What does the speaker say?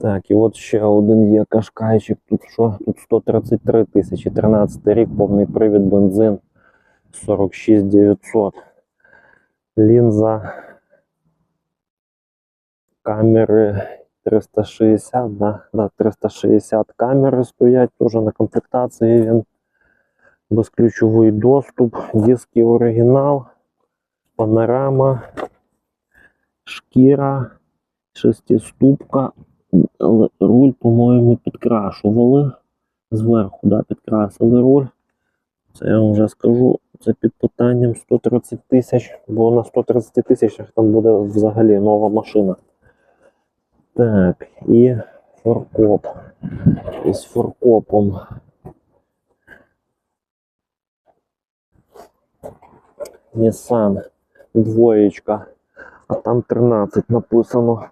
Так, і от ще один є кашкайчик. Тут що? Тут 133 тисячі, 13 рік, повний привід, бензин 46 900. Лінза камери 360, да, да, 360 камери стоять, теж на комплектації він. Безключовий доступ, диски оригінал, панорама, шкіра, шестиступка, руль, по-моєму, підкрашували. Зверху да, підкрасили руль. Це я вам вже скажу. Це під питанням 130 тисяч, бо на 130 тисячах там буде взагалі нова машина. Так, і форкоп. Із форкопом. Nissan двоєчка, а там 13 написано.